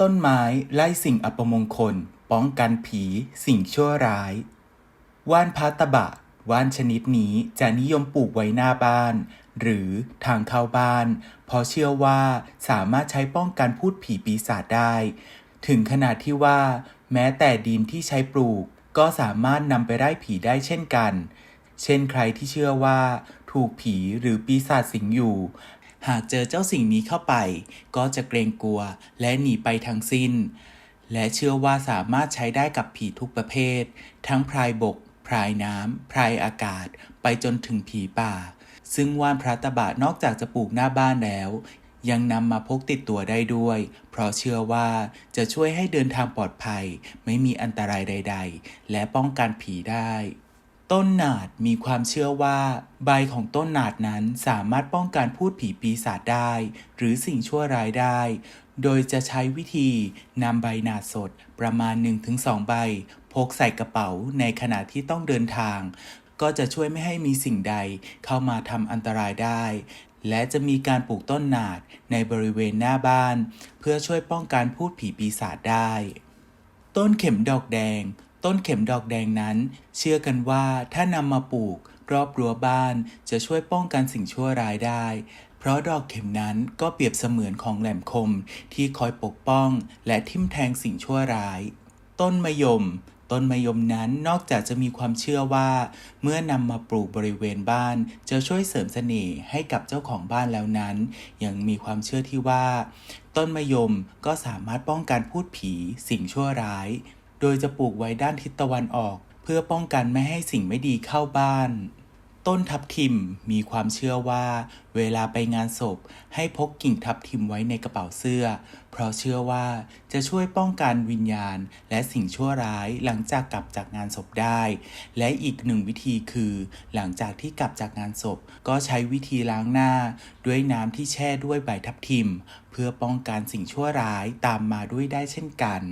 ต้นไม้ไล่สิ่งอัปมงคล ป้องกันผีสิ่งชั่วร้าย ว่านพัตบะ ว่านชนิดนี้จะนิยมปลูกไว้หน้าบ้าน หรือทางเข้าบ้าน เพราะเชื่อว่าสามารถใช้ป้องกันพูดผีปีศาจได้ ถึงขนาดที่ว่า แม้แต่ดินที่ใช้ปลูก ก็สามารถนำไปไล่ผีได้เช่นกัน เช่นใครที่เชื่อว่า ถูกผีหรือปีศาจสิงอยู่ หากเจอเจ้าสิ่งนี้เข้าไป ก็จะเกรงกลัวและหนีไปทั้งสิ้น และเชื่อว่าสามารถใช้ได้กับผีทุกประเภท ทั้งพรายบก พรายน้ำ พรายอากาศ ไปจนถึงผีป่า ซึ่งว่านพระตะบะนอกจากจะปลูกหน้าบ้านแล้ว ยังนำมาพกติดตัวได้ด้วย เพราะเชื่อว่าจะช่วยให้เดินทางปลอดภัย ไม่มีอันตรายใด ๆ และป้องกันผีได้ ต้นหนาดมีความเชื่อว่า ใบของต้นหนาดนั้นสามารถป้องกันพูดผีปีศาจได้ หรือสิ่งชั่วร้ายได้ โดยจะใช้วิธีนำใบหนาดสดประมาณ 1-2 ใบ พกใส่กระเป๋าในขณะที่ต้องเดินทาง ก็จะช่วยไม่ให้มีสิ่งใดเข้ามาทำอันตรายได้ และจะมีการปลูกต้นหนาดในบริเวณหน้าบ้าน เพื่อช่วยป้องกันพูดผีปีศาจได้ ต้นเข็มดอกแดง ต้นเข็มดอกแดงนั้น เชื่อกันว่าถ้านำมาปลูก รอบรั้วบ้านจะช่วยป้องกันสิ่งชั่วร้ายได้ เพราะดอกเข็มนั้นก็เปรียบเสมือนของแหลมคมที่คอยปกป้อง และทิ่มแทงสิ่งชั่วร้าย ต้นมะยมต้นมะยมนั้นนอกจากจะมีความเชื่อว่า เมื่อนำมาปลูกบริเวณบ้าน จะช่วยเสริมเสน่ห์ให้กับเจ้าของบ้านแล้วนั้น ยังมีความเชื่อที่ว่า ต้นมะยมก็สามารถป้องกันพูดผีสิ่งชั่วร้าย โดยจะปลูกไว้ด้านทิศตะวันออก เพื่อป้องกันไม่ให้สิ่งไม่ดีเข้าบ้าน ต้นทับทิมมีความเชื่อว่า เวลาไปงานศพ ให้พกกิ่งทับทิมไว้ในกระเป๋าเสื้อ เพราะเชื่อว่าจะช่วยป้องกันวิญญาณ และสิ่งชั่วร้ายหลังจากกลับจากงานศพได้ และอีกหนึ่งวิธีคือ หลังจากที่กลับจากงานศพ ก็ใช้วิธีล้างหน้า ด้วยน้ำที่แช่ด้วยใบทับทิม เพื่อป้องกันสิ่งชั่วร้ายตามมาด้วยได้เช่นกัน